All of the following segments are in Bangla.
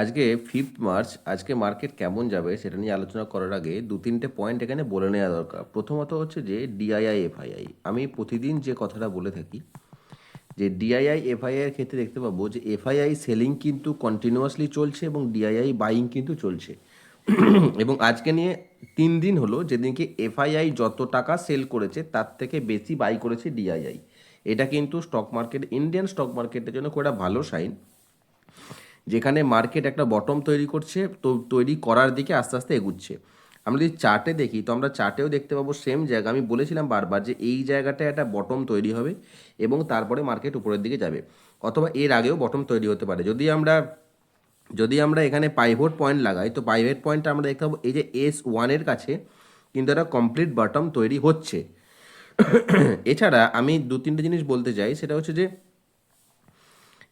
আজকে ফিফথ মার্চ আজকে মার্কেট কেমন যাবে সেটা নিয়ে আলোচনা করার আগে দু তিনটে পয়েন্ট এখানে বলে নেওয়া দরকার। প্রথমত হচ্ছে যে ডিআইআই এফআইআই আমি প্রতিদিন যে কথাটা বলে থাকি, যে ডিআইআই এফআইআই এর ক্ষেত্রে দেখতে পাবো যে এফআইআই সেলিং কিন্তু কন্টিনিউয়াসলি চলছে এবং ডিআইআই বাইং কিন্তু চলছে। এবং আজকে নিয়ে তিন দিন হলো যেদিনকে এফআইআই যত টাকা সেল করেছে, তার থেকে বেশি বাই করেছে ডিআইআই এটা কিন্তু স্টক মার্কেট ইন্ডিয়ান স্টক মার্কেটের জন্য খুব একটা ভালো সাইন যেখানে মার্কেট একটা বটম তৈরি করছে, তো তৈরি করার দিকে আস্তে আস্তে এগুচ্ছে। আমরা যদি চার্টে দেখি, তো আমরা চার্টেও দেখতে পাবো সেম জায়গা। আমি বলেছিলাম বারবার যে এই জায়গাটায় একটা বটম তৈরি হবে এবং তারপরে মার্কেট উপরের দিকে যাবে। অথবা এর আগেও বটম তৈরি হতে পারে। যদি আমরা যদি আমরা এখানে পাইভোট পয়েন্ট লাগাই, তো পাইভেট পয়েন্টটা আমরা দেখতে পাবো, এই যে এস ওয়ানের কাছে কিন্তু একটা কমপ্লিট বটম তৈরি হচ্ছে। এছাড়া আমি দু তিনটে জিনিস বলতে চাই। সেটা হচ্ছে যে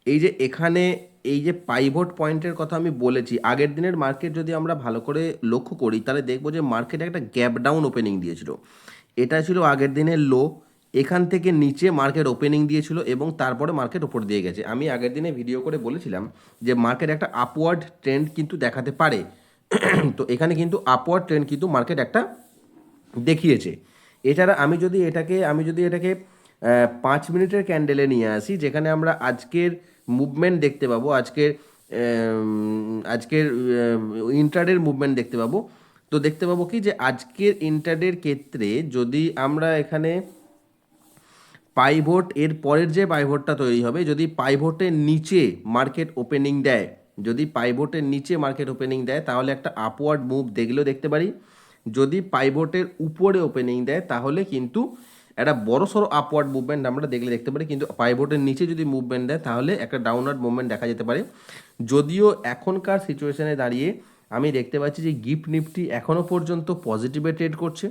এই যে এখানে এই যে পাইভট পয়েন্টের কথা আমি বলেছি, আগের দিনের মার্কেট যদি আমরা ভালো করে লক্ষ্য করি, তাহলে দেখব যে মার্কেট একটা গ্যাপ ডাউন ওপেনিং দিয়েছিল। এটা ছিল আগের দিনের লো এখান থেকে নিচে মার্কেট ওপেনিং দিয়েছিল এবং তারপরে মার্কেট ওপর দিয়ে গেছে। আমি আগের দিনে ভিডিও করে বলেছিলাম যে মার্কেট একটা আপওয়ার্ড ট্রেন্ড কিন্তু দেখাতে পারে। তো এখানে কিন্তু আপওয়ার্ড ট্রেন্ড কিন্তু মার্কেট একটা দেখিয়েছে। এছাড়া আমি যদি এটাকে, আমি যদি এটাকে পাঁচ মিনিটের ক্যান্ডেলে নিয়ে আসি, যেখানে আমরা আজকের মুভমেন্ট দেখতে পাবো। আজকের আজকের ইন্টারডের মুভমেন্ট দেখতে পাবো। তো দেখতে পাবো কি যে আজকের ইন্টারডের ক্ষেত্রে যদি আমরা এখানে পাইভোট এর পরের যে পাইভোটটা তৈরি হবে, যদি পাইভোটের নিচে মার্কেট ওপেনিং দেয়, যদি পাইভোটের নিচে মার্কেট ওপেনিং দেয়, তাহলে একটা আপওয়ার্ড মুভ দেখলেও দেখতে পারি। যদি পাইভোটের উপরে ওপেনিং দেয়, তাহলে কিন্তু একটা বড় সড়ো আপওয়ার্ড মুভমেন্ট আমরা দেখলে দেখতে পারি, কিন্তু পাইভোটের নিচে যদি মুভমেন্ট দেয়, তাহলে একটা ডাউনওয়ার্ড মুভমেন্ট দেখা যেতে পারে। যদিও এখনকার সিচুয়েশানে দাঁড়িয়ে আমি দেখতে পাচ্ছি যে গিফট নিফটি এখনও পর্যন্ত পজিটিভে ট্রেড করছে।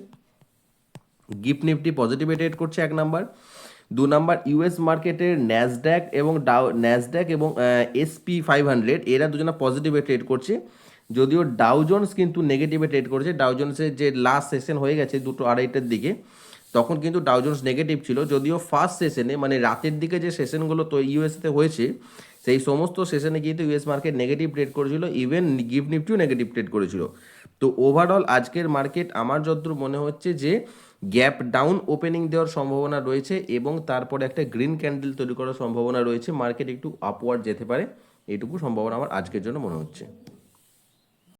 গিফট নিফটি পজিটিভে ট্রেড করছে এক নাম্বার দু নাম্বার ইউএস মার্কেটের ন্যাসড্যাক এবং ডাউ ন্যাসড্যাক এবং এসপি ফাইভ হান্ড্রেড এরা দুজনা পজিটিভে ট্রেড করছে। যদিও ডাউজন্স কিন্তু নেগেটিভে ট্রেড করেছে। ডাউজন্সের যে লাস্ট সেশন হয়ে গেছে দুটো আড়াইটার দিকে। তখন কিন্তু ডাউজন্স নেগেটিভ ছিল। যদিও ফার্স্ট সেশনে মানে রাতের দিকে যে সেশনগুলো তো ইউএসতে হয়েছে, সেই সমস্ত সেশনে কিন্তু ইউএস মার্কেট নেগেটিভ ট্রেড করেছিল ইভেন গিফট নিফটিও নেগেটিভ ট্রেড করেছিল। তো ওভারঅল আজকের মার্কেট আমার যতদূর মনে হচ্ছে যে গ্যাপ ডাউন ওপেনিং দেওয়ার সম্ভাবনা রয়েছে এবং তারপরে একটা গ্রিন ক্যান্ডেল তৈরি করার সম্ভাবনা রয়েছে। মার্কেট একটু আপওয়ার্ড যেতে পারে, এইটুকু সম্ভাবনা আমার আজকের জন্য মনে হচ্ছে।